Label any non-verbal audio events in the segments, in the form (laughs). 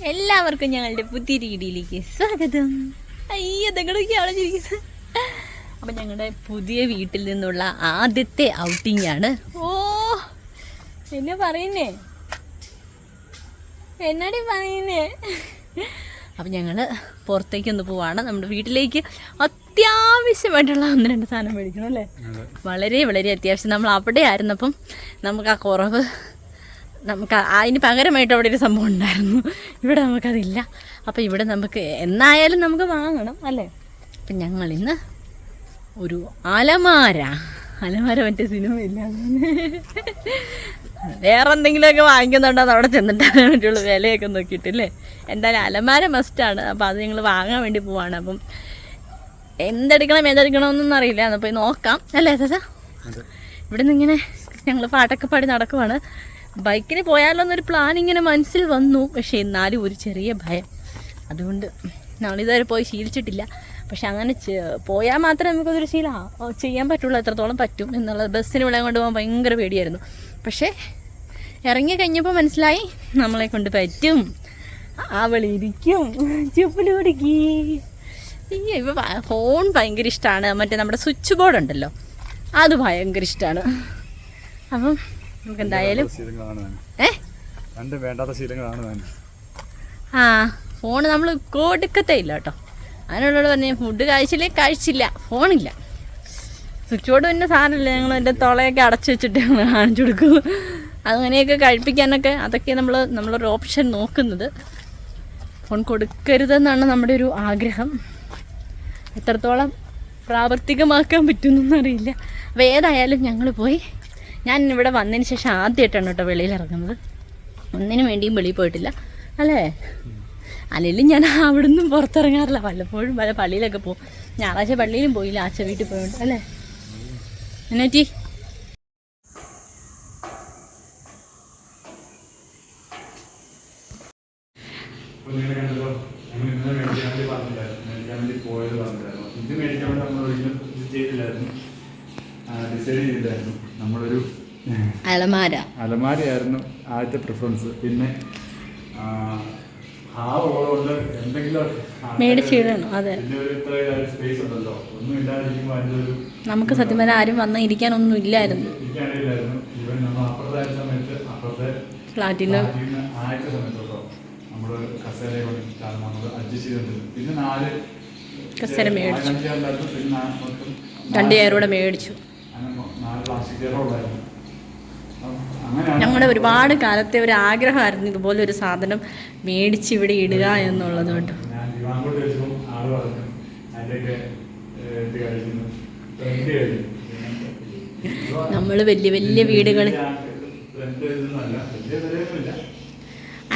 എല്ലാവർക്കും ഞങ്ങളുടെ പുതിയ രീതിയിലേക്ക് സ്വാഗതം. അയ്യോ നിങ്ങളൊക്കെ അവിടെ ചിരിക്കുന്നത് അപ്പം ഞങ്ങളുടെ പുതിയ വീട്ടിൽ നിന്നുള്ള ആദ്യത്തെ ഔട്ടിംഗ് ആണ്. ഓ എന്നെ പറയുന്നേ. എന്നാടി പറയുന്നേ? അപ്പം ഞങ്ങൾ പുറത്തേക്കൊന്ന് പോവാണ്. നമ്മുടെ വീട്ടിലേക്ക് അത്യാവശ്യമായിട്ടുള്ള ഒന്ന് രണ്ട് സാധനം മേടിക്കണം അല്ലേ? വളരെ വളരെ അത്യാവശ്യം. നമ്മൾ അവിടെ ആയിരുന്നപ്പം നമുക്ക് ആ കുറവ് നമുക്ക് അതിന് പകരമായിട്ട് അവിടെ ഒരു സംഭവം ഉണ്ടായിരുന്നു. ഇവിടെ നമുക്കതില്ല. അപ്പോൾ ഇവിടെ നമുക്ക് എന്നായാലും നമുക്ക് വാങ്ങണം അല്ലേ? അപ്പം ഞങ്ങൾ ഇന്ന് ഒരു അലമാര. അലമാര മറ്റേ സിനിമ ഇല്ല വേറെ എന്തെങ്കിലുമൊക്കെ വാങ്ങിക്കുന്നുണ്ടോ അവിടെ ചെന്നിട്ടാണ് പറ്റുള്ളൂ വിലയൊക്കെ നോക്കിയിട്ടില്ലേ എന്തായാലും അലമാര മസ്റ്റാണ് അപ്പോൾ അത് ഞങ്ങൾ വാങ്ങാൻ വേണ്ടി പോവാണ്. അപ്പം എന്തെടുക്കണം ഏതെടുക്കണമെന്നൊന്നും അറിയില്ല. അപ്പോൾ നോക്കാം. അല്ലേ ചേച്ചാ ഇവിടെ നിന്ന് ഇങ്ങനെ ഞങ്ങൾ പാട്ടൊക്കെ പാടി നടക്കുവാണ്. ബൈക്കിന് പോയാലോ എന്നൊരു പ്ലാൻ ഇങ്ങനെ മനസ്സിൽ വന്നു. പക്ഷേ എന്നാലും ഒരു ചെറിയ ഭയം. അതുകൊണ്ട് നമ്മളിതുവരെ പോയി ശീലിച്ചിട്ടില്ല. പക്ഷെ അങ്ങനെ പോയാൽ മാത്രമേ നമുക്കതൊരു ശീലം ചെയ്യാൻ പറ്റുള്ളൂ എത്രത്തോളം പറ്റും എന്നുള്ളത്. ബസ്സിന് വിളയാൻ കൊണ്ട് പോകാൻ ഭയങ്കര പേടിയായിരുന്നു. പക്ഷേ ഇറങ്ങി കഴിഞ്ഞപ്പോൾ മനസ്സിലായി നമ്മളെ കൊണ്ട് പറ്റും. അവളിരിക്കും ചുപ്പിലൂടിക്കി. അയ്യോ ഇവ ഫോൺ ഭയങ്കര ഇഷ്ടമാണ് മറ്റേ നമ്മുടെ സ്വിച്ച് ബോർഡ് ഉണ്ടല്ലോ അത് ഭയങ്കര ഇഷ്ടമാണ് അപ്പം നമുക്ക് എന്തായാലും ശീലങ്ങളാണ് ഏ? രണ്ട് വേണ്ടാത്ത ശീലങ്ങളാണ് താൻ ആ ഫോൺ നമ്മൾ കൊടുക്കത്തേ ഇല്ല കേട്ടോ. അതിനോട് പറഞ്ഞു ഫുഡ് കഴിച്ചില്ലേ? കഴിച്ചില്ല. ഫോണില്ല സ്വിച്ച് ബോർഡ് പിന്നെ സാധനമില്ല. ഞങ്ങൾ എന്റെ തുളയൊക്കെ അടച്ചു വെച്ചിട്ട് ഞങ്ങൾ കാണിച്ചു കൊടുക്കും. അങ്ങനെയൊക്കെ കഴിപ്പിക്കാനൊക്കെ അതൊക്കെ നമ്മൾ നമ്മളൊരു ഓപ്ഷൻ നോക്കുന്നത്. ഫോൺ കൊടുക്കരുതെന്നാണ് നമ്മുടെ ഒരു ആഗ്രഹം. എത്രത്തോളം പ്രാവർത്തികമാക്കാൻ പറ്റുമെന്നൊന്നും അറിയില്ല. അപ്പോൾ ഏതായാലും ഞങ്ങൾ പോയി ഞാൻ ഇവിടെ വന്നതിന് ശേഷം ആദ്യമായിട്ടാണ് കേട്ടോ വെളിയിൽ ഇറങ്ങുന്നത് ഒന്നിനു വേണ്ടിയും വെളിയിൽ പോയിട്ടില്ല. അല്ലേ? അല്ലെങ്കിലും ഞാൻ അവിടെ നിന്നും പുറത്തിറങ്ങാറില്ല. വല്ലപ്പോഴും പല പള്ളിയിലൊക്കെ പോകും. ഞായറാഴ്ച പള്ളിയിലും പോയില്ല. ആച്ച വീട്ടിൽ പോയിട്ട് അല്ലേ? പറഞ്ഞില്ലായിരുന്നു ഇത് മേടിക്കാൻ വേണ്ടി നമ്മൾ ഒരിക്കലും ചെയ്തില്ലായിരുന്നു. ഡിസൈഡ് ചെയ്തില്ലായിരുന്നു. നമ്മളൊരു അലമാര. അലമാരയായിരുന്നു ആദ്യത്തെ പ്രിഫറൻസ് പിന്നെ എന്തെങ്കിലും മേടിച്ചിടണം അതെ. സ്പേസ് ഉണ്ടല്ലോ. ഒന്നും ഇല്ലാതിരിക്കുമ്പോൾ അതിന്റെ ഒരു നമുക്ക് സത്യം പറഞ്ഞാൽ ആരും വന്ന് ഇരിക്കാനൊന്നും ഇല്ലായിരുന്നു. ഇരിക്കാനില്ലായിരുന്നു. ഇവൻ നമ്മൾ അപ്പുറത്തെ സമയത്ത് അപ്പുറത്തെ ഫ്ലാറ്റിൽ ആദ്യത്തെ സമയത്ത് കേട്ടോ നമ്മൾ കസേര കൊണ്ടിട്ടാണ് നമ്മൾ അഡ്ജസ്റ്റ് ചെയ്തിട്ടുണ്ട് പിന്നെ നാല് കസേര രണ്ട് ചെയറൂടെ മേടിച്ചു. ഞങ്ങളുടെ ഒരുപാട് കാലത്തെ ഒരു ആഗ്രഹമായിരുന്നു ഇതുപോലെ ഒരു സാധനം മേടിച്ച് ഇവിടെ ഇടുക എന്നുള്ളത് കേട്ടോ. നമ്മൾ വലിയ വലിയ വീടുകൾ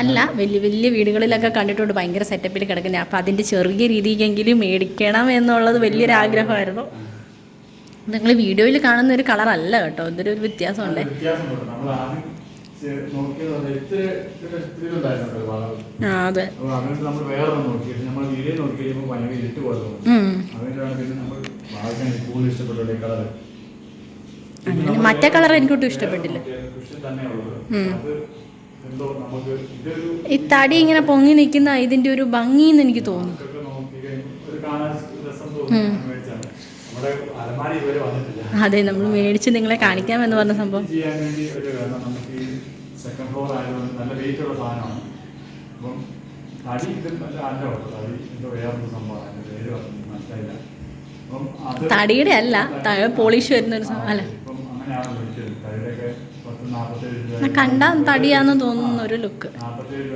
അല്ല. വലിയ വലിയ വീടുകളിലൊക്കെ കണ്ടിട്ടുണ്ട് ഭയങ്കര സെറ്റപ്പിൽ കിടക്കുന്നത് അപ്പം അതിന്റെ ചെറിയ രീതിക്കെങ്കിലും മേടിക്കണം എന്നുള്ളത് വലിയൊരു ആഗ്രഹമായിരുന്നു. നിങ്ങൾ വീഡിയോയിൽ കാണുന്ന ഒരു കളർ അല്ല കേട്ടോ. ഇതൊരു ഒരു വ്യത്യാസമുണ്ട് ആ അതെ. അങ്ങനെ മറ്റേ കളർ എനിക്കൊട്ടും ഇഷ്ടപ്പെട്ടില്ല. ഈ തടി ഇങ്ങനെ പൊങ്ങി നിൽക്കുന്ന ഇതിന്റെ ഒരു ഭംഗിന്ന് എനിക്ക് തോന്നുന്നു. തോന്നി ഞാൻ മേടിച്ചാണ് നമ്മുടെ അലമാരി ഇതുവരെ വന്നിട്ടില്ല അതെ നമ്മൾ മേടിച്ച് നിങ്ങളെ കാണിക്കാം എന്ന് പറഞ്ഞ സംഭവം. ഇത് വേണ്ടി ഒരു കാരണം നമുക്ക് ഈ സെക്കൻഡ് ഫ്ലോർ ആയതുകൊണ്ട് നല്ല വെയിറ്റ് ഉള്ള സാധനമാണ്. അപ്പം തടി ഇത് നല്ല അല്ല കേട്ടോ തടി എന്തോ വേറൊരു സംഭവമാണ് അതിന്റെ പേര് പറഞ്ഞു മനസ്സിലായില്ല. അപ്പം അത് തടിയുടെ അല്ല പോളിഷ് വരുന്ന ഒരു ആ, സംഭവം അല്ല? ഇപ്പം അങ്ങനെയാണ് വിളിച്ചത്. തടിയുടെയൊക്കെ പത്ത് നാൽപ്പത്തേഴ് ആ രൂപ കണ്ടാ തടിയാന്ന് തോന്നുന്ന ഒരു ലുക്ക് നാൽപ്പത്തേഴ്.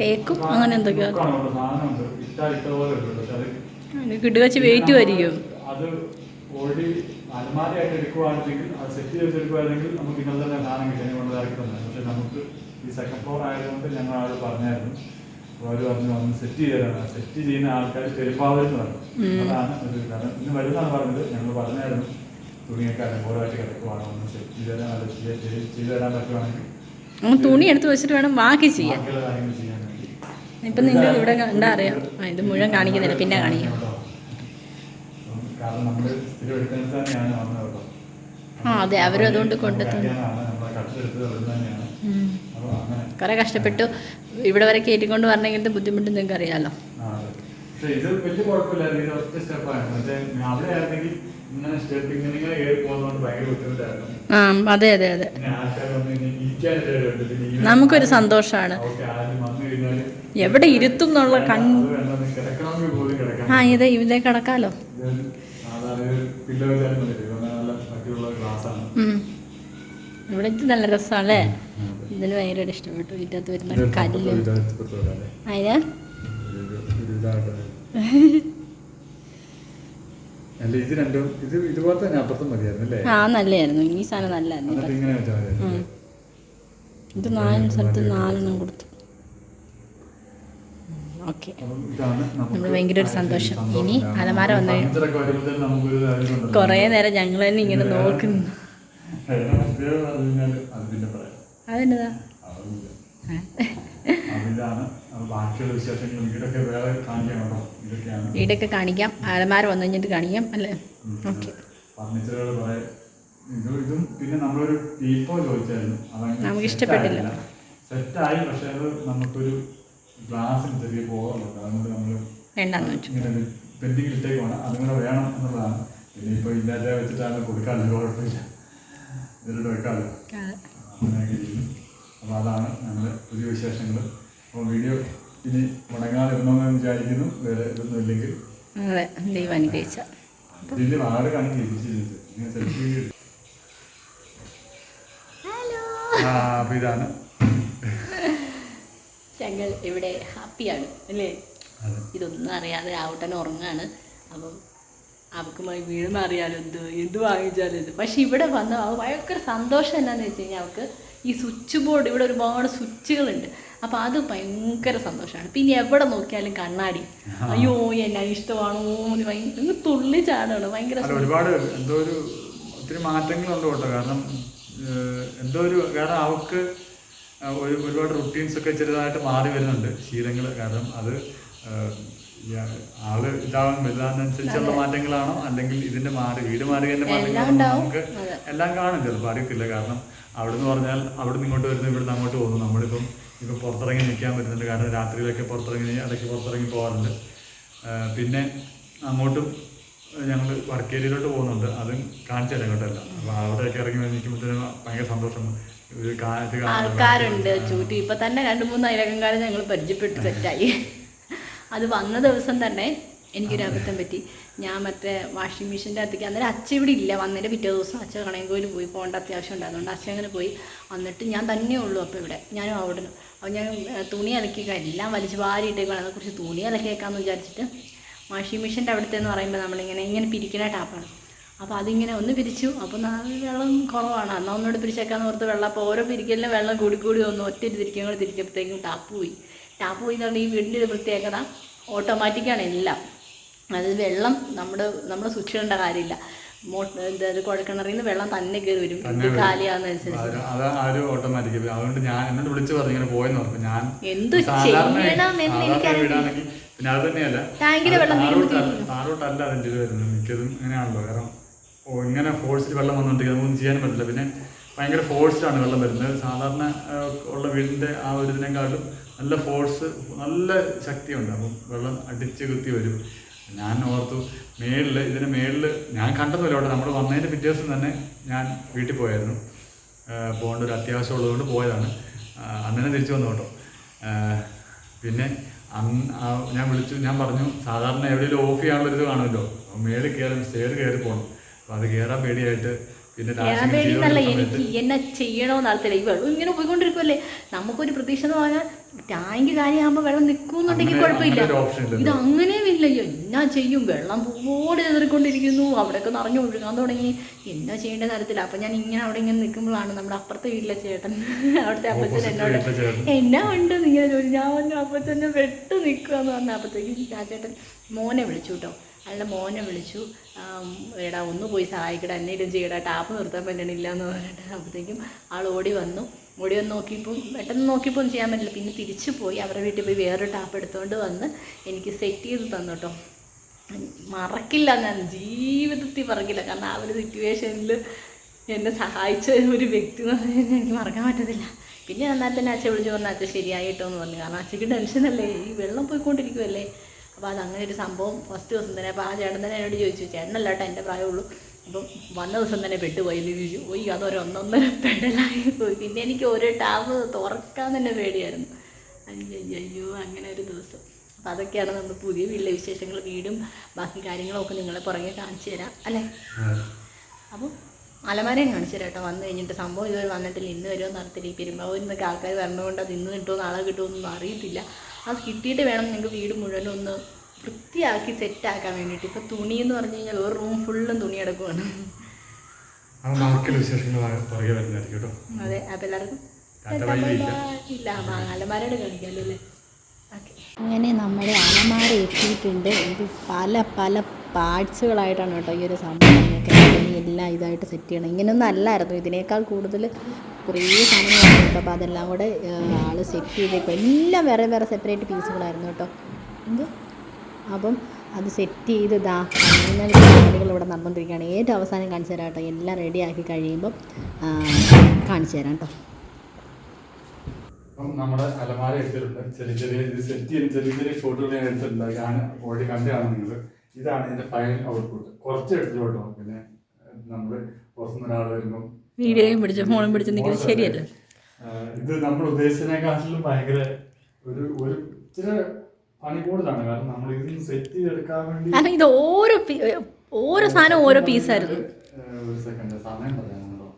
തേക്കും അങ്ങനെ എന്തൊക്കെയോ. സാധനമുണ്ട് ഇട്ടാ ഇട്ട പോലെ ഉണ്ട് പക്ഷെ അത് കിടുവച്ച് വെയിറ്റ് വരികയോ. അത് ഓൾറെഡി അലമാരയായിട്ട് എടുക്കുവാണെങ്കിൽ അത് സെറ്റ് നമുക്ക് ഇന്നലെ തന്നെ സാധനം കിട്ടി. കൊണ്ട് ഇറക്കി തന്നെ പക്ഷെ നമുക്ക് ഈ സെക്കൻഡ് ഫ്ലോർ ആയതുകൊണ്ട് ഞങ്ങൾ ആൾ പറഞ്ഞായിരുന്നു. അവർ പറഞ്ഞു സെറ്റ് ചെയ്തതാണ് സെറ്റ് ചെയ്യുന്ന ആൾക്കാർ പെരുമ്പാവൂരിൽ നിന്ന് പറഞ്ഞു അതാണ് ഒരു കാരണം. ഇന്ന് വരുന്നതാണ് പറഞ്ഞത്. ഞങ്ങൾ പറഞ്ഞായിരുന്നു തുണിയൊക്കെ അലങ്കോലമായിട്ട് കിടക്കുവാണ്. ഒന്ന് സെറ്റ് ചെയ്ത് തരാൻ അത് ചെയ്ത് ചെയ്ത് ചെയ്ത് തരാൻ പറ്റുവാണെങ്കിൽ. തുണി എടുത്ത് വെച്ചിട്ട് വേണം ബാക്കി ചെയ്യാൻ. ഇപ്പൊ നിങ്ങൾ ഇവിടെ കണ്ടാ അറിയാം. ഇത് മുഴുവൻ കാണിക്കുന്നില്ല. പിന്നെ കാണിക്കാം. കാരണം നമ്മൾ സ്ഥിരം എടുക്കുന്നത് തന്നെയാണ് കേട്ടോ ആ അതെ അവരും അതുകൊണ്ട് കൊണ്ടുത്തന്നു. കുറെ കഷ്ടപ്പെട്ടു. ഇവിടെ വരെ കയറ്റിക്കൊണ്ട് വരണമെങ്കിൽ ബുദ്ധിമുട്ട് നിങ്ങൾക്ക് അറിയാലോ ആ, അതെ. പക്ഷേ ഇത് വലിയ കുഴപ്പമില്ലായിരുന്നു. ഇത് ഒറ്റ സ്റ്റെപ്പായിരുന്നു പക്ഷേ അവിടെ ആയിരുന്നെങ്കിൽ ഇങ്ങനെ സ്റ്റെപ്പ് ഇങ്ങനെ ഇങ്ങനെ കയറി പോകുന്നതുകൊണ്ട് ഭയങ്കര ബുദ്ധിമുട്ടായിരുന്നു. ആ അതെ അതെ അതെ. നമുക്കൊരു സന്തോഷമാണ്. എവിടെ ഇരുത്തും എന്നുള്ള ആ ഇത് ഇവിടെ കിടക്കാലോ. ഇവിടെ ഇത് നല്ല രസമാണല്ലേ? ഇതിന് ഭയങ്കരമായിട്ട് ഇഷ്ടപ്പെട്ടു. ഇതിനകത്ത് വരുന്ന കല്ല്. അതിന്? അല്ല ഇത് രണ്ടും ഇത് ഇതുപോലെ തന്നെ അപ്പുറത്തും മതിയായിരുന്നു അല്ലേ? ആ നല്ലായിരുന്നു ഈ സാധനം നല്ലായിരുന്നു ഇത് നാല് സ്ഥലത്ത് നാലെണ്ണം കൊടുത്തു. ഓക്കെ. നമ്മൾ ഭയങ്കര ഒരു സന്തോഷം. ഇനി അലമാര വന്ന്. കുറേ നേരം ഞങ്ങൾ തന്നെ ഇങ്ങനെ നോക്കുന്നു. അതെന്നതാ വീടൊക്കെ കാണിക്കാം അലമാര വന്നു കഴിഞ്ഞിട്ട് കാണിക്കാം അല്ലേ? ഓക്കെ. നമുക്ക് ഇഷ്ടപ്പെട്ടില്ല. സെറ്റായി പക്ഷെ അത് നമുക്കൊരു ഗ്ലാസ്സിന് ചെറിയ പോകാറുണ്ട് അതുകൊണ്ട് നമ്മൾ പെൻഡിങ് ഇട്ടേക്കുവാണ്. അതും കൂടെ വേണം എന്നുള്ളതാണ്. പിന്നെ ഇപ്പോൾ ഇല്ലാതെ വെച്ചിട്ടാണ് കൊടുക്കാമല്ലോ കുഴപ്പമില്ല. ഇതിലൂടെ വെക്കാമല്ലോ അങ്ങനെയൊക്കെ ഇരിക്കുന്നു. അപ്പോൾ അതാണ് ഞങ്ങളുടെ പുതിയ വിശേഷങ്ങൾ. അപ്പോൾ വീഡിയോ ഇനി മുടങ്ങാതിരുന്നോന്ന് വിചാരിക്കുന്നു. വേറെ ഇതൊന്നും ഇല്ലെങ്കിൽ. ദൈവം അനുഗ്രഹിച്ച. ഇതിൽ ആറ് കാണിക്കും തിരിച്ചിരുന്നത് ഇങ്ങനെ സെൽഫി ആ അപ്പോൾ ഇതാണ്. ഞങ്ങൾ ഇവിടെ ഹാപ്പിയാണ് അല്ലേ? ഇതൊന്നും അറിയാതെ ആവട്ടനെ ഉറങ്ങാണ്. അപ്പം അവൾക്ക് മ- വീഴുന്ന അറിയാലോ എന്ത് എന്ത് വാങ്ങിച്ചാലും എന്ത്. പക്ഷെ ഇവിടെ വന്ന അവ ഭയങ്കര സന്തോഷം എന്നാന്ന് വെച്ച് കഴിഞ്ഞാൽ അവൾക്ക് ഈ സ്വിച്ച് ബോർഡ് ഇവിടെ ഒരുപാട് സ്വിച്ചുകളുണ്ട്. അപ്പോൾ അത് ഭയങ്കര സന്തോഷമാണ്. പിന്നെ എവിടെ നോക്കിയാലും കണ്ണാടി. അയ്യോ എന്നാ ഇഷ്ടമാണോ എന്ന് ഭയങ്കര തുള്ളി ചാടാണ്. ഭയങ്കര ഒരുപാട് എന്തോ ഒരു ഒത്തിരി മാറ്റങ്ങളുണ്ട് കേട്ടോ. കാരണം എന്തോ ഒരു കാരണം അവൾക്ക് ഒരു ഒരുപാട് റുട്ടീൻസ് ഒക്കെ ചെറുതായിട്ട് മാറി വരുന്നുണ്ട് ശീലങ്ങൾ കാരണം അത് ആൾ ഇതാവാൻ വലുതാകുന്നതനുസരിച്ചുള്ള മാറ്റങ്ങളാണോ? അല്ലെങ്കിൽ ഇതിന്റെ മാറി വീട് മാറിയതിന്റെ മാറ്റങ്ങളാണോ. നമുക്ക് എല്ലാം കാണും. ചിലപ്പോൾ അറിയത്തില്ല. കാരണം അവിടെ നിന്ന് പറഞ്ഞാൽ അവിടെ നിന്ന് ഇങ്ങോട്ട് വരുന്നു ഇവിടുന്ന് അങ്ങോട്ട് പോകുന്നു. നമ്മളിപ്പം ഇപ്പം പുറത്തിറങ്ങി നിൽക്കാൻ പറ്റുന്നുണ്ട്. കാരണം രാത്രിയിലൊക്കെ പുറത്തിറങ്ങി ഇടയ്ക്ക് പുറത്തിറങ്ങി പോകാറുണ്ട്. പിന്നെ അങ്ങോട്ടും ഞങ്ങൾ വർക്ക് ഏരിയയിലോട്ട് പോകുന്നുണ്ട്. അതും കാണിച്ചു തരാം അപ്പോൾ അവിടെയൊക്കെ ഇറങ്ങി നിൽക്കുമ്പോഴത്തേനും ഭയങ്കര സന്തോഷം ആൾക്കാരുണ്ട് ചൂറ്റി ഇപ്പൊ തന്നെ രണ്ടു മൂന്ന് അയലക്കംകാരെ ഞങ്ങൾ പരിചയപ്പെട്ട് സെറ്റായി അത് വന്ന ദിവസം തന്നെ എനിക്കൊരു അബദ്ധം പറ്റി. ഞാൻ മറ്റേ വാഷിംഗ് മെഷീന്റെ അകത്തേക്ക് അന്നേരം അച്ഛ ഇവിടെ ഇല്ല. വന്നതിന്റെ പിറ്റേ ദിവസം അച്ഛ കണയങ്കോയിൽ പോയി പോകേണ്ട അത്യാവശ്യം ഉണ്ടായതുകൊണ്ട് അച്ഛൻ അങ്ങനെ പോയി. വന്നിട്ട് ഞാൻ തന്നെ ഉള്ളൂ അപ്പോൾ ഇവിടെ. ഞാനും അവിടെ അപ്പോൾ ഞാൻ തുണി അലക്കിയൊക്കെ എല്ലാം വലിച്ച് വാരിയിട്ടേക്കാണ് അതിനെക്കുറിച്ച് തുണി അലക്കിയേക്കാന്ന് വിചാരിച്ചിട്ട് വാഷിംഗ് മെഷീന്റെ അവിടുത്തെ എന്ന് പറയുമ്പോൾ നമ്മളിങ്ങനെ ഇങ്ങനെ പിരിക്കുന്ന ടാപ്പാണ്. അപ്പോൾ അതിങ്ങനെ ഒന്ന് പിരിച്ചു. അപ്പോൾ വെള്ളം കുറവാണ്. എന്നാൽ ഒന്നുകൂടെ പിരിച്ചേക്കാന്ന് ഓർത്ത് വെള്ളം അപ്പോൾ ഓരോ പിരിക്കലിനും വെള്ളം കൂടി കൂടി വന്നു ഒറ്റ തിരിക്കും കൂടി തിരിച്ചപ്പോഴത്തേക്കും ടാപ്പ് പോയി. ടാപ്പ് പോയി എന്ന് പറഞ്ഞാൽ ഈ വീടിന്റെ ഒരു പ്രത്യേകത ഓട്ടോമാറ്റിക്കാണ് എല്ലാം. അത് വെള്ളം നമ്മുടെ നമ്മൾ സ്വിച്ച് ഇടേണ്ട കാര്യമില്ല എന്താ കുഴക്കിണറിൽ നിന്ന് വെള്ളം തന്നെ കയറി വരും. കാലിയാവുന്നതനുസരിച്ച് ഓട്ടോമാറ്റിക് അതുകൊണ്ട് ഞാൻ എന്നോട് വിളിച്ചു പറഞ്ഞു ഇങ്ങനെ പോയെന്ന് പറഞ്ഞു. ഞാൻ എന്ത് ചെയ്യണമെന്ന് സാധാരണ എനിക്കറിയില്ല. ടാങ്കിലെ വെള്ളം താഴോട്ടല്ല അതിന്റെ വരുന്നത്. മിക്കതും അങ്ങനെയാണല്ലോ കാരണം ഓ ഇങ്ങനെ ഫോഴ്സിൽ വെള്ളം വന്നുകൊണ്ടിരിക്കുക നമുക്കൊന്നും ചെയ്യാനും പറ്റില്ല. പിന്നെ ഭയങ്കര ഫോഴ്സിലാണ് വെള്ളം വരുന്നത്. സാധാരണ ഉള്ള വീടിന്റെ ആ ഒരു ഇതിനെക്കാളും നല്ല ഫോഴ്സ് നല്ല ശക്തിയുണ്ട്. അപ്പം വെള്ളം അടിച്ച് കുത്തി വരും. ഞാൻ ഓർത്തു മേളിൽ ഇതിന് മേളിൽ ഞാൻ കണ്ടതുമില്ല അവിടെ നമ്മൾ വന്നതിന്റെ പിറ്റേ തന്നെ ഞാൻ വീട്ടിൽ പോയായിരുന്നു. പോകേണ്ട ഒരു അത്യാവശ്യം ഉള്ളതുകൊണ്ട് പോയതാണ്. അന്നേരം അന്ന് തിരിച്ചു വന്നു കേട്ടോ. പിന്നെ അന്ന് ഞാൻ വിളിച്ചു. ഞാൻ പറഞ്ഞു സാധാരണ എവിടെയെങ്കിലും ഓഫ് ചെയ്യാനുള്ള ഇത് കാണുമല്ലോ. മേളിൽ കയറി സ്റ്റേർ കയറി പോകണം അത് കയറാൻ പേടിയായിട്ട് പിന്നെ പേടിയെന്നല്ല എനിക്ക് എന്നെ ചെയ്യണമെന്ന് അറിയത്തില്ല ഈ വെള്ളം ഇങ്ങനെ പോയിക്കൊണ്ടിരിക്കുമല്ലേ നമുക്കൊരു പ്രതീക്ഷ എന്ന് പറഞ്ഞാൽ ടാങ്ക് കാര്യമാകുമ്പോൾ വെള്ളം നിൽക്കുന്നുണ്ടെങ്കിൽ കുഴപ്പമില്ല. ഇത് അങ്ങനെയും ഇല്ല. എന്നാ ചെയ്യും? വെള്ളം പൂവോട് ചെതറിക്കൊണ്ടിരിക്കുന്നു അവിടെയൊക്കെ നിറഞ്ഞു ഒഴുകാൻ തുടങ്ങി. എന്നാ ചെയ്യേണ്ട തരത്തില്ല അപ്പം ഞാൻ ഇങ്ങനെ അവിടെ ഇങ്ങനെ നിൽക്കുമ്പോഴാണ് നമ്മുടെ അപ്പുറത്തെ വീട്ടിലെ ചേട്ടൻ അവിടുത്തെ അപ്പച്ചൻ എന്നോട് എന്നാ ഉണ്ട് ഇങ്ങനെ ചോദിച്ചു. ഞാൻ പറഞ്ഞു അപ്പച്ചനെ വെട്ട് നിൽക്കുക എന്ന് പറഞ്ഞ. അപ്പത്തേക്ക് ആ ചേട്ടൻ മോനെ വിളിച്ചു കേട്ടോ. അയാളുടെ മോനെ വിളിച്ചു. എടാ ഒന്ന് പോയി സഹായിക്കടാ. എന്നേലും ചെയ്യടാ. ടാപ്പ് നിർത്താൻ പറ്റണില്ല എന്ന് പറഞ്ഞിട്ട് അപ്പോഴത്തേക്കും ആൾ ഓടി വന്നു. ഓടി വന്ന് നോക്കിയപ്പോൾ പെട്ടെന്ന് നോക്കിയപ്പോൾ ഒന്നും ചെയ്യാൻ പറ്റില്ല. പിന്നെ തിരിച്ചു പോയി അവരുടെ വീട്ടിൽ പോയി വേറൊരു ടാപ്പ് എടുത്തുകൊണ്ട് വന്ന് എനിക്ക് സെറ്റ് ചെയ്ത് തന്നു കേട്ടോ. മറക്കില്ല ഞാൻ. ജീവിതത്തിൽ മറക്കില്ല. കാരണം ആ ഒരു സിറ്റുവേഷനിൽ എന്നെ സഹായിച്ച ഒരു വ്യക്തി എന്ന് പറഞ്ഞു കഴിഞ്ഞാൽ എനിക്ക് മറക്കാൻ പറ്റത്തില്ല. പിന്നെ എന്നാൽ തന്നെ അച്ഛൻ വിളിച്ച് പറഞ്ഞു അച്ഛൻ ശരിയായിട്ടോ എന്ന് പറഞ്ഞു. കാരണം അച്ഛക്ക് ടെൻഷനല്ലേ? ഈ വെള്ളം പോയിക്കൊണ്ടിരിക്കുമല്ലേ അപ്പോൾ അത് അങ്ങനെ ഒരു സംഭവം ഫസ്റ്റ് ദിവസം തന്നെ. അപ്പോൾ ആ ചേട്ടൻ തന്നെ എന്നോട് ചോദിച്ചു ചേട്ടനല്ല കേട്ടോ എന്റെ പ്രായമുള്ളൂ. അപ്പം വന്ന ദിവസം തന്നെ പെട്ടുപോയി എന്ന് ചോദിച്ചു. ഓയ് അതൊരു ഒന്നൊന്നര പെടലായി പോയി. പിന്നെ എനിക്ക് ഒരു ടാബ് തുറക്കാൻ തന്നെ പേടിയായിരുന്നു. അയ്യോ അങ്ങനെ ഒരു ദിവസം. അപ്പോൾ അതൊക്കെയാണ് നമ്മൾ പുതിയ വീട്ടിലെ വിശേഷങ്ങൾ. വീടും ബാക്കി കാര്യങ്ങളൊക്കെ നിങ്ങളെ പുറകെ കാണിച്ചു തരാം അല്ലേ? അപ്പം അലമാരയും കാണിച്ചു തരാം കേട്ടോ. വന്നു കഴിഞ്ഞിട്ട് സംഭവം ഇതുവരെ വന്നിട്ടില്ല. ഇന്ന് വരുമോ നടത്തില്ല ഈ പെരുമ്പാവൂരിൽ നിന്നൊക്കെ ആൾക്കാർ വരണതുകൊണ്ട് അത് ഇന്ന് കിട്ടുമോ നാളെ കിട്ടുമോ എന്നൊന്നും അറിയത്തില്ല. അത് കിട്ടിയിട്ട് വേണം നിങ്ങൾക്ക് വീട് മുഴുവനും ഒന്ന് വൃത്തിയാക്കി സെറ്റാക്കാൻ വേണ്ടിയിട്ട്. ഇപ്പോൾ തുണി എന്ന് പറഞ്ഞു കഴിഞ്ഞാൽ ഒരു റൂം ഫുള്ളും തുണി എടുക്കുവാണ് അത് അപ്പോൾ എല്ലാവർക്കും ഇല്ല. അലമാരയുടെ കാണിക്കാമല്ലോ അല്ലേ? ഓക്കെ. അങ്ങനെ നമ്മുടെ അലമാര എത്തിയിട്ടുണ്ട്. ഇത് പല പല പാർട്സുകളായിട്ടാണ് കേട്ടോ ഈ ഒരു സംഭവം എല്ലാം ഇതായിട്ട് സെറ്റ് ചെയ്യണം. ഇങ്ങനെയൊന്നും അല്ലായിരുന്നു. ഇതിനേക്കാൾ കൂടുതൽ കുറേ സാധനങ്ങളായിരുന്നു കേട്ടോ. അപ്പോൾ അതെല്ലാം കൂടെ ആൾ സെറ്റ് ചെയ്തേക്കും എല്ലാം വേറെ വേറെ സെപ്പറേറ്റ് പീസുകളായിരുന്നു കേട്ടോ. എന്ത്? അപ്പം അത് സെറ്റ് ചെയ്ത് ഇതാ അങ്ങനെ പരിപാടികൾ ഇവിടെ നടന്നുകൊണ്ടിരിക്കുകയാണ് ഏറ്റവും അവസാനം കാണിച്ചു തരാം കേട്ടോ. എല്ലാം റെഡിയാക്കി കഴിയുമ്പം കാണിച്ചു തരാം കേട്ടോ. നമ്മുടെ അലമാര എടുത്തിട്ടുണ്ട്. ചെറിയ ചെറിയ ഇത് സെറ്റ് ചെയ്ത് ചെറിയ ചെറിയ ഫോട്ടോകൾ ഞാൻ എടുത്തിട്ടുണ്ട്. ഞാൻ ഓൾറെഡി കണ്ടാണ് നിങ്ങൾ. ഇതാണ് ഇതിന്റെ ഫൈനൽ ഔട്ട്പുട്ട് കുറച്ച് എടുത്തിട്ട് കേട്ടോ. പിന്നെ നമ്മൾ പുറത്തുനിന്ന് ഒരാൾ വരുമ്പോൾ വീഡിയോയും പിടിച്ച് ഫോണും പിടിച്ച് നിൽക്കുന്നത് ശരിയല്ല. ഇത് നമ്മൾ ഉദ്ദേശിച്ചതിനെക്കാട്ടിലും ഭയങ്കര ഒരു ഒരു ഇച്ചിരി പണി കൂടുതലാണ്. കാരണം നമ്മൾ ഇതിന് സെറ്റ് ചെയ്തെടുക്കാൻ വേണ്ടി കാരണം ഇത് ഓരോ ഓരോ സാധനം ഓരോ പീസായിരുന്നു ആയിരുന്നു. ഒരു സെക്കൻഡ് സമയം പറയാനുണ്ടോ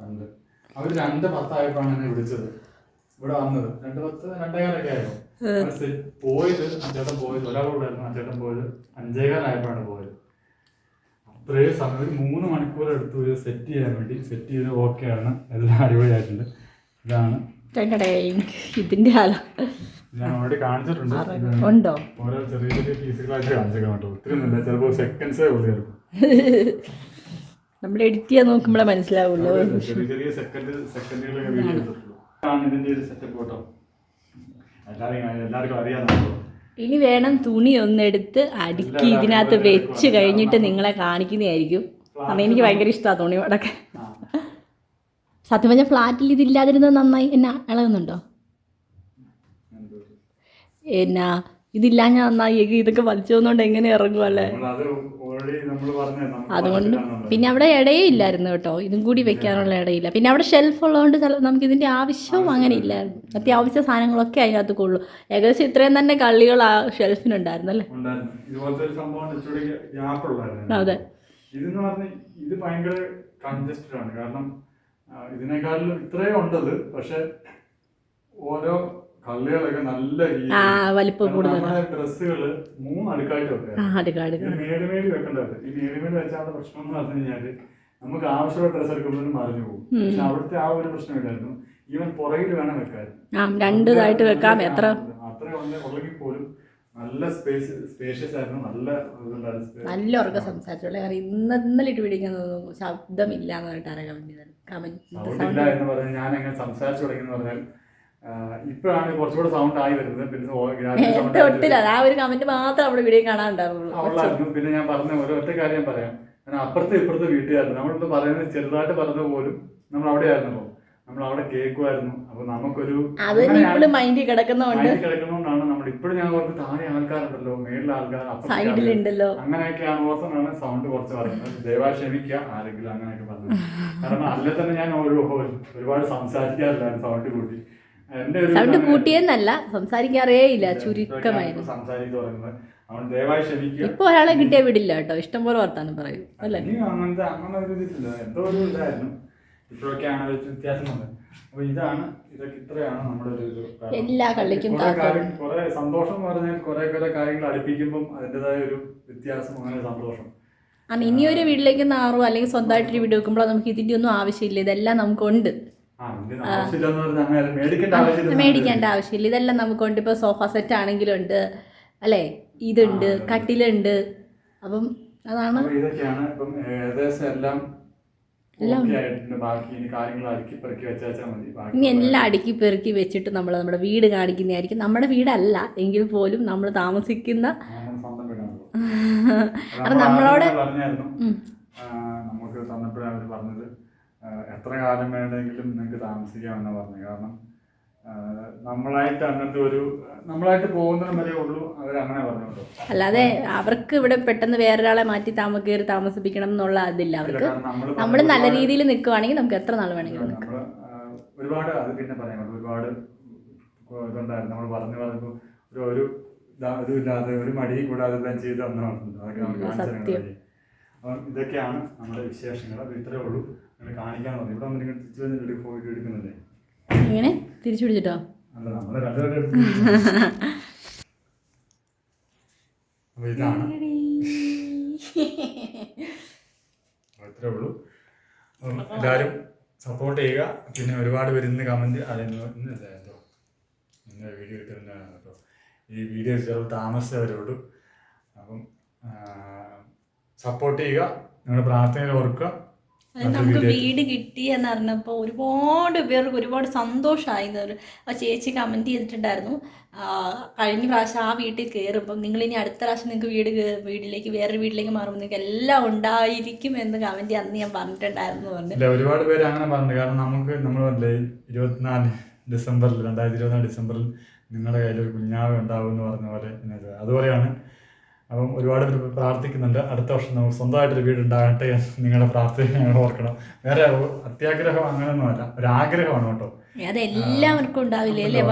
രണ്ട്. അവർ രണ്ട് പത്തായപ്പോഴാണ് എന്നെ വിളിച്ചത്. ഇവിടെ വന്നത്. രണ്ട് പത്ത് രണ്ടേകാലൊക്കെ ആയിരുന്നു പോയത് അഞ്ചേട്ടൻ പോയത് ഒരാളുണ്ടായിരുന്നു അഞ്ചേട്ടൻ പോയത് അഞ്ചേകാലായപ്പോഴാണ് പോയത്. അത്രയും സമയം ഒരു മൂന്ന് മണിക്കൂർ എടുത്തു ഇത് സെറ്റ് ചെയ്യാൻ വേണ്ടി സെറ്റ് ചെയ്ത് ഓക്കെ ആണ്. എല്ലാം അടിപൊളിയായിട്ടുണ്ട്. ഇതാണ്. ഇതിന്റെ ഞാൻ ഓൾറെഡി കാണിച്ചിട്ടുണ്ട്. ഉണ്ടോ? ഓരോ ചെറിയ ചെറിയ പീസുകളായിട്ട് കാണിച്ചേക്കാൻ കേട്ടോ. ഒത്തിരി ഒന്നുമില്ല. ചിലപ്പോൾ സെക്കൻഡ്സേ ഉള്ളൂ നമ്മൾ എഡിറ്റ് ചെയ്യാൻ നോക്കുമ്പോഴേ മനസ്സിലാവുള്ളൂ. ചെറിയ ചെറിയ സെക്കൻഡ് സെക്കൻഡുകളൊക്കെ ഇതിന്റെ ഒരു സെറ്റപ്പ് കേട്ടോ. എല്ലാവരും എല്ലാവർക്കും അറിയാമല്ലോ ഇനി വേണം തുണി ഒന്നെടുത്ത് അടുക്കി ഇതിനകത്ത് വെച്ച് കഴിഞ്ഞിട്ട് നിങ്ങളെ കാണിക്കുന്നതായിരിക്കും. കാരണം എനിക്ക് ഭയങ്കര ഇഷ്ടമാണ് തുണി വടക്കെ സത്യം പറഞ്ഞാൽ ഫ്ലാറ്റിൽ ഇതില്ലാതിരുന്നത് നന്നായി. എന്നെ ഇളകുന്നുണ്ടോ. എന്നാ ഇതില്ലാഞ്ഞ നന്നായി. ഇതൊക്കെ വലിച്ചു വന്നുകൊണ്ട് എങ്ങനെ ഇറങ്ങും അതുകൊണ്ട് പിന്നെ അവിടെ ഇടയേ ഇല്ലായിരുന്നു കേട്ടോ. ഇതും കൂടി വെക്കാനുള്ള ഇടയില്ല. പിന്നെ അവിടെ ഷെൽഫ് ഉള്ളതുകൊണ്ട് ചിലപ്പോൾ നമുക്ക് ഇതിന്റെ ആവശ്യവും അങ്ങനെ ഇല്ലായിരുന്നു. അത്യാവശ്യ സാധനങ്ങളൊക്കെ അതിനകത്ത് കൊള്ളു ഏകദേശം ഇത്രയും തന്നെ കള്ളികൾ ആ ഷെൽഫിനുണ്ടായിരുന്നു അല്ലേ അതെ. ഇതെന്ന് പറഞ്ഞ ഇത് ഭയങ്കര കൺജസ്റ്റഡ് ആണ്. കാരണം ഇതിനേക്കാളും ഇത്രയും ഉണ്ടത്. പക്ഷെ ഓരോ കള്ളികളൊക്കെ നല്ല വലിപ്പം കൂടുതൽ ഡ്രസ്സുകൾ മൂന്ന് അടുക്കായിട്ട് വെക്കുക. മേലുമേൽ വെക്കേണ്ടത്. ഈ മേലുമേൽ വെച്ചാൽ പ്രശ്നം എന്ന് പറഞ്ഞു കഴിഞ്ഞാൽ നമുക്ക് ആവശ്യമുള്ള ഡ്രസ്സ് എടുക്കുമ്പോഴും മറിഞ്ഞു പോകും. പക്ഷെ അവിടുത്തെ ആ ഒരു പ്രശ്നമില്ലായിരുന്നു ഈവൻ പുറകിൽ വേണം വെക്കാൻ. ആ രണ്ട് ഇതായിട്ട് വെക്കാം. എത്ര? അത്ര ഉള്ളെങ്കിൽ പോലും നല്ല സ്പേസ് സ്പേഷ്യസ് ആയിരുന്നു. നല്ല ഇതുണ്ടായിരുന്നു space. നല്ല ഉറക്ക സംസാരിച്ചോളെ കാരണം ഇന്ന് ഇന്നലെ ഇട്ട് പിടിക്കുന്നത് ശബ്ദമില്ല എന്ന് പറഞ്ഞിട്ട് ആരാ കമന്റ് ഞാൻ അങ്ങനെ സംസാരിച്ചു തുടങ്ങി പറഞ്ഞാൽ ഇപ്പോഴാണ് കുറച്ചുകൂടെ സൗണ്ട് ആയി വരുന്നത്. പിന്നെ ഒട്ടില്ല. ആ ഒരു കമന്റ് മാത്രം നമ്മുടെ വീഡിയോ കാണാനുണ്ടാവുള്ളൂ. പിന്നെ ഞാൻ പറഞ്ഞ ഒരു ഒറ്റ കാര്യം പറയാം. ഞാൻ അപ്പുറത്തെ ഇപ്പുറത്തെ വീട്ടുകാരുന്നു നമ്മളിപ്പോ പറയുന്നത് ചെറുതായിട്ട് പറഞ്ഞ പോലും നമ്മൾ അവിടെ ആയിരുന്നു. നമ്മൾ അവിടെ കേൾക്കുമായിരുന്നു. അപ്പൊ നമുക്കൊരു മൈൻഡിൽ കിടക്കുന്നതുകൊണ്ട് കിടക്കുന്നതുകൊണ്ടാണ് നമ്മൾ ഇപ്പോഴും ഞാൻ ഓർത്ത് താഴെ ആൾക്കാരുണ്ടല്ലോ മേളിലെ ആൾക്കാർ. സൈഡിലുണ്ടല്ലോ അങ്ങനെയൊക്കെയാണ് ഓർത്താണ് സൗണ്ട് കുറച്ച് പറയുന്നത് ദയവായി ക്ഷമിക്കുക. ആരെങ്കിലും അങ്ങനെയൊക്കെ പറഞ്ഞു കാരണം അല്ലെ തന്നെ ഞാൻ ഒരു ഒരുപാട് സംസാരിക്കാറില്ല സൗണ്ട് കൂട്ടി. സൗണ്ട് കൂട്ടിയെന്നല്ല സംസാരിക്കാറേ ഇല്ല ചുരുക്കമായിരുന്നു. ഇപ്പൊ ഒരാളെ കിട്ടിയ വിടില്ല കേട്ടോ ഇഷ്ടം പോലെ വർത്താനം പറയും അല്ലേ? അങ്ങനത്തെ അങ്ങനെ ഒരു ഇതില്ല എന്തോ ഒരു ഇതായിരുന്നു. ഇപ്പോഴൊക്കെയാണ് ഒരു വ്യത്യാസമുണ്ട് അപ്പൊ ഇതാണ് ഇതൊക്കെ ഇത്രയാണ് നമ്മുടെ ഒരു എല്ലാ കള്ളിക്കും കുറെ സന്തോഷം എന്ന് പറഞ്ഞാൽ കുറെ കുറെ കാര്യങ്ങൾ അടുപ്പിക്കുമ്പോൾ അതിന്റെതായ ഒരു വ്യത്യാസം അങ്ങനെ സന്തോഷം. ഇനിയൊരു വീട്ടിലേക്ക് നാറോ അല്ലെങ്കിൽ സ്വന്തമായിട്ടൊരു വീട് വെക്കുമ്പോൾ നമുക്ക് ഇതിന്റെ ഒന്നും ആവശ്യമില്ല ഇതെല്ലാം നമുക്കുണ്ട്. മേടിക്കേണ്ട ആവശ്യമില്ല. ഇതെല്ലാം നമുക്കുണ്ട് ഇപ്പോൾ സോഫ സെറ്റ് ആണെങ്കിലും ഉണ്ട് അല്ലേ? ഇതുണ്ട്. കട്ടിലുണ്ട്. അപ്പം അതാണ് ഇതൊക്കെയാണ്. ഇപ്പം ഏകദേശം എല്ലാം ഇനി എല്ലാം അടുക്കി പെറുക്കി വെച്ചിട്ട് നമ്മൾ നമ്മുടെ വീട് കാണിക്കുന്നതായിരിക്കും. നമ്മുടെ വീടല്ല. എങ്കിൽ പോലും നമ്മൾ താമസിക്കുന്ന കാരണം (laughs) നമ്മളോട് നമുക്ക് തന്നപ്പോഴാണ് അവർ പറഞ്ഞത്. എത്ര കാലം വേണമെങ്കിലും നിങ്ങൾക്ക് താമസിക്കാമെന്ന് പറഞ്ഞു കാരണം നമ്മളായിട്ട് അങ്ങനത്തെ ഒരു നമ്മളായിട്ട് പോകുന്നതിനും വരെ ഉള്ളൂ അവരങ്ങനെ പറഞ്ഞു അല്ലാതെ അവർക്ക് ഇവിടെ പെട്ടെന്ന് വേറൊരാളെ മാറ്റി താമ കയറി താമസിപ്പിക്കണം എന്നുള്ള അതില്ല അവർക്ക് നമ്മൾ നമ്മൾ നല്ല രീതിയിൽ നിൽക്കുവാണെങ്കിൽ നമുക്ക് എത്ര നാൾ വേണമെങ്കിലും ഒരുപാട് അത് പിന്നെ പറ്റും ഒരുപാട് ഇതുണ്ടായിരുന്നു. നമ്മൾ പറഞ്ഞു പറഞ്ഞപ്പോൾ ഒരു ഒരു ഇതാ- ഇല്ലാതെ ഒരു മടി കൂടാതെ എല്ലാം ചെയ്ത് തന്നതാണ് അതൊക്കെ നമുക്ക് കാണിച്ചു ഇതൊക്കെയാണ് നമ്മുടെ വിശേഷങ്ങൾ. ഇത്രേ ഉള്ളൂ. കാണിക്കാൻ ഇവിടെ വന്നിട്ട് തിരിച്ചു ഇങ്ങനെ തിരിച്ചു പിടിച്ചിട്ടോ? അല്ല അപ്പൊ ഇതാണ്. ഉള്ളൂ. എല്ലാവരും സപ്പോർട്ട് ചെയ്യുക. പിന്നെ ഒരുപാട് പേര് ഇന്ന് കമന്റ് അതായത് ഇന്ന് അല്ല, എന്തോ. ഇന്ന് വീഡിയോ കേട്ടോ. ഈ വീഡിയോ ചെറു താമസിച്ചവരോട്. അപ്പം സപ്പോർട്ട് ചെയ്യുക. നിങ്ങളുടെ പ്രാർത്ഥനയിൽ ഓർക്കുക. നമുക്ക് വീട് കിട്ടി എന്ന് അറിഞ്ഞപ്പോൾ ഒരുപാട് പേർക്ക് ഒരുപാട് സന്തോഷമായി ആ ചേച്ചി കമന്റ് ചെയ്തിട്ടുണ്ടായിരുന്നു. കഴിഞ്ഞ പ്രാവശ്യം ആ വീട്ടിൽ കയറുമ്പം നിങ്ങൾ ഇനി അടുത്ത പ്രാവശ്യം നിങ്ങൾക്ക് വീട് വീട്ടിലേക്ക് വേറൊരു വീട്ടിലേക്ക് മാറുമ്പോൾ നിങ്ങൾക്ക് എല്ലാം ഉണ്ടായിരിക്കും എന്ന് കമന്റ് അന്ന് ഞാൻ പറഞ്ഞിട്ടുണ്ടായിരുന്നു പറഞ്ഞു. ഒരുപാട് പേര് അങ്ങനെ പറഞ്ഞു കാരണം നമുക്ക് നമ്മൾ പറഞ്ഞില്ലേ ഇരുപത്തിനാല് ഡിസംബറിൽ രണ്ടായിരത്തി ഇരുപത്തിനാല് ഡിസംബറിൽ നിങ്ങളുടെ കയ്യിൽ ഒരു കുഞ്ഞാവ് ഉണ്ടാവും എന്ന് പറഞ്ഞ പോലെ അതുപോലെയാണ് അപ്പം ഒരുപാട് പേര് പ്രാർത്ഥിക്കുന്നുണ്ട്. അടുത്ത വർഷം നമുക്ക് സ്വന്തമായിട്ടൊരു വീട് ഉണ്ടാകട്ടെ എന്ന് നിങ്ങളുടെ പ്രാർത്ഥന ഞങ്ങൾ ഓർക്കണം. വേറെ അത്യാഗ്രഹം അങ്ങനെയൊന്നുമല്ല ഒരു ആഗ്രഹമാണ് കേട്ടോ. അതെല്ലാവർക്കും ഉണ്ടാവില്ലേ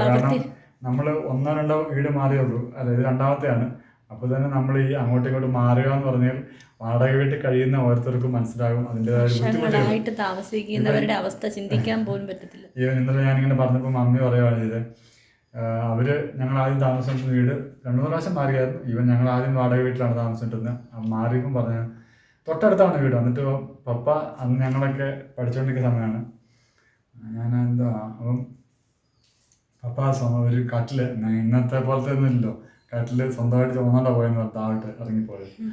നമ്മൾ ഒന്നോ രണ്ടോ വീട് മാറിയേ ഉള്ളൂ. അല്ല ഇത് രണ്ടാമത്തെയാണ്. അപ്പോൾ തന്നെ നമ്മൾ ഈ അങ്ങോട്ടും ഇങ്ങോട്ടും മാറുക എന്ന് പറഞ്ഞാൽ വാടക വീട്ടിൽ കഴിയുന്ന ഓരോരുത്തർക്കും മനസ്സിലാകും അതിന്റെതായ താമസിക്കുന്നവരുടെ അവസ്ഥ ചിന്തിക്കാൻ പോലും പറ്റത്തില്ല. ഇന്നലെ ഞാനിങ്ങനെ പറഞ്ഞപ്പോൾ മമ്മി പറയുകയാണ് ചെയ്തത് അവർ ഞങ്ങൾ ആദ്യം താമസിച്ചിരുന്ന വീട് രണ്ടു മൂന്ന് പ്രാവശ്യം മാറിയായിരുന്നു. ഈവൻ ഞങ്ങൾ ആദ്യം വാടക വീട്ടിലാണ് താമസിച്ചിരുന്നത്. മാറിയപ്പം പറഞ്ഞു തൊട്ടടുത്താണ് വീട്. എന്നിട്ട് പപ്പ അന്ന് ഞങ്ങളൊക്കെ പഠിച്ചുകൊണ്ടിരിക്കുന്ന സമയമാണ് ഞാൻ എന്താ അപ്പം പപ്പ ഒരു കട്ടിൽ ന- ഇന്നത്തെ പോലത്തെ ഒന്നുമില്ലല്ലോ കട്ടിൽ സ്വന്തമായിട്ട് ചുമന്നോണ്ടാ പോയെന്ന് താഴോട്ട് ഇറങ്ങിപ്പോയത്.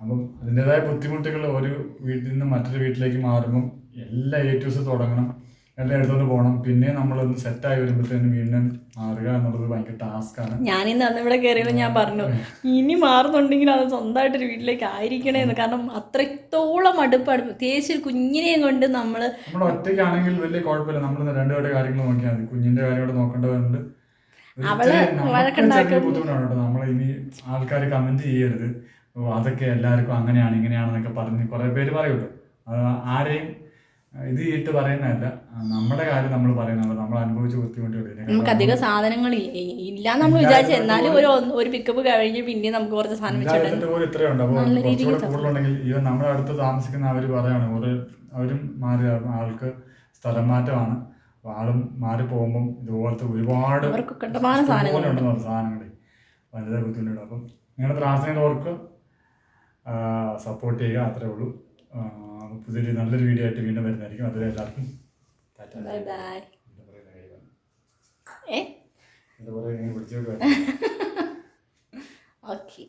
അപ്പം അതിന്റെതായ ബുദ്ധിമുട്ടുകൾ ഒരു വീട്ടിൽ നിന്ന് മറ്റൊരു വീട്ടിലേക്ക് മാറുമ്പം എല്ലാ ഏറ്റവും തുടങ്ങണം. എല്ലാം എടുത്തോണ്ട് പോകണം പിന്നെ നമ്മളൊന്ന് സെറ്റായി വരുമ്പോഴത്തേനും വീണ്ടും മാറുക എന്നുള്ളത് ഭയങ്കര ടാസ്ക്കാണ് ഇന്ന് അന്ന് ഇവിടെ കയറിയപ്പോൾ ഞാൻ പറഞ്ഞു ഇനി മാറുന്നുണ്ടെങ്കിൽ അത് സ്വന്തമായിട്ടൊരു വീട്ടിലേക്ക് ആയിരിക്കണേ എന്ന് കാരണം അത്രത്തോളം അടുപ്പാണ്. പ്രത്യേകിച്ച് ഒരു കുഞ്ഞിനെയും കൊണ്ട് നമ്മൾ നമ്മൾ ഒറ്റയ്ക്കാണെങ്കിൽ വലിയ കുഴപ്പമില്ല. നമ്മൾ രണ്ടുപേരുടെ കാര്യങ്ങൾ നോക്കിയാൽ മതി. കുഞ്ഞിന്റെ കാര്യം കൂടെ നോക്കേണ്ടതുണ്ട്. അവൾ വഴക്കുണ്ടാക്കും. ബുദ്ധിമുട്ടാണ് കേട്ടോ. നമ്മൾ ഇനി ആൾക്കാർ കമന്റ് ചെയ്യരുത്. അതൊക്കെ എല്ലാവർക്കും അങ്ങനെയാണ് ഇങ്ങനെയാണെന്നൊക്കെ പറഞ്ഞ് കുറെ പേര് പറയുള്ളൂ ആരെയും ഇത് ഇട്ട് പറയുന്നതല്ല. നമ്മുടെ കാര്യം നമ്മൾ പറയുന്നത് നമ്മൾ അനുഭവിച്ച ബുദ്ധിമുട്ടുകൾ നമുക്ക് അധികം സാധനങ്ങൾ ഇല്ല നമ്മൾ വിചാരിച്ചു എന്നാലും ഒരു ഒരു പിക്കപ്പ് കഴിഞ്ഞ് പിന്നെ നമുക്ക് കുറച്ച് സാധനം പോലും ഇത്രയുണ്ട് അപ്പോൾ കൂടുതലുണ്ടെങ്കിൽ ഈവൻ നമ്മുടെ അടുത്ത് താമസിക്കുന്ന അവർ പറയാണ് ഒരു അവരും മാറി ആൾക്ക് സ്ഥലം മാറ്റമാണ്. ആളും മാറി പോകുമ്പം ഇതുപോലത്തെ ഒരുപാട് ഉണ്ടെന്ന് പറഞ്ഞ സാധനങ്ങൾ വളരെ ബുദ്ധിമുട്ടുണ്ട്. അപ്പം നിങ്ങളുടെ പ്രാർത്ഥനയിൽ അവർക്ക് സപ്പോർട്ട് ചെയ്യുക അത്രേ ഉള്ളൂ. പുതിയൊരു നല്ലൊരു വീഡിയോ ആയിട്ട് വീണ്ടും വരുന്നതായിരിക്കും. അതുവരെ എല്ലാവർക്കും ബൈ ബൈ ഓക്കെ